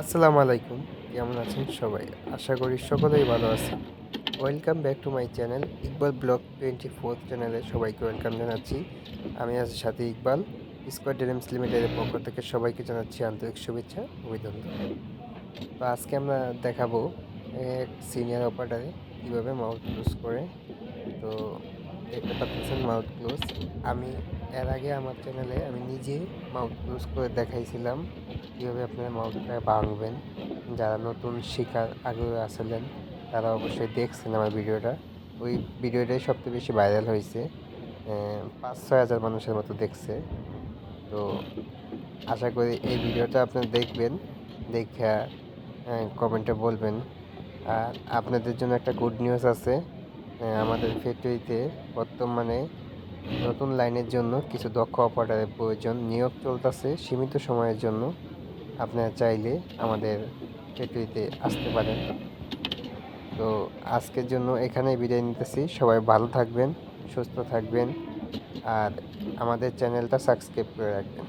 আসসালামু আলাইকুম। কেমন আছেন সবাই? আশা করি সকলেই ভালো আছেন। Welcome back to my channel Iqbal blog twenty fourth চ্যানেলে সবাইকে ওয়েলকাম জানাচ্ছি। আমি আছি সাথে ইকবাল স্কোয়ার ড্রিমস লিমিটেডের পক্ষ থেকে সবাইকে জানাচ্ছি আন্তরিক শুভেচ্ছা, অভিনন্দন। তো আজকে আমরা দেখাবো এক সিনিয়র অপারেটারে কীভাবে মাউথ ক্লোজ করে। তো দেখতে পাচ্ছেন মাউথ ক্লোজ আমি, এর আগে আমার চ্যানেলে আমি নিজে মাউথ ক্লোজ করে দেখাইছিলাম। কীভাবে আপনারা মাউথটা ভাঙবেন, যারা নতুন শিকার আগ্রহী আসলেন তারা অবশ্যই দেখছেন আমার ভিডিওটা। ওই ভিডিওটাই সবচেয়ে বেশি ভাইরাল হয়েছে। পাঁচ ছয় হাজার মানুষের মতো দেখছে। তো আশা করি এই ভিডিওটা আপনারা দেখবেন, দেখে কমেন্টে বলবেন। আর আপনাদের জন্য একটা গুড নিউজ আছে। আমাদের ফ্যাক্টরিতে বর্তমানে নতুন লাইনের জন্য কিছু দক্ষ অপারেটারের প্রয়োজন। নিয়োগ চলতেছে সীমিত সময়ের জন্য। আপনারা চাইলে আমাদের ফ্যাক্টরিতে আসতে পারেন। তো আজকের জন্য এখানে বিদায় নিতেছি। সবাই ভালো থাকবেন, সুস্থ থাকবেন, আর আমাদের চ্যানেলটা সাবস্ক্রাইব করে রাখবেন।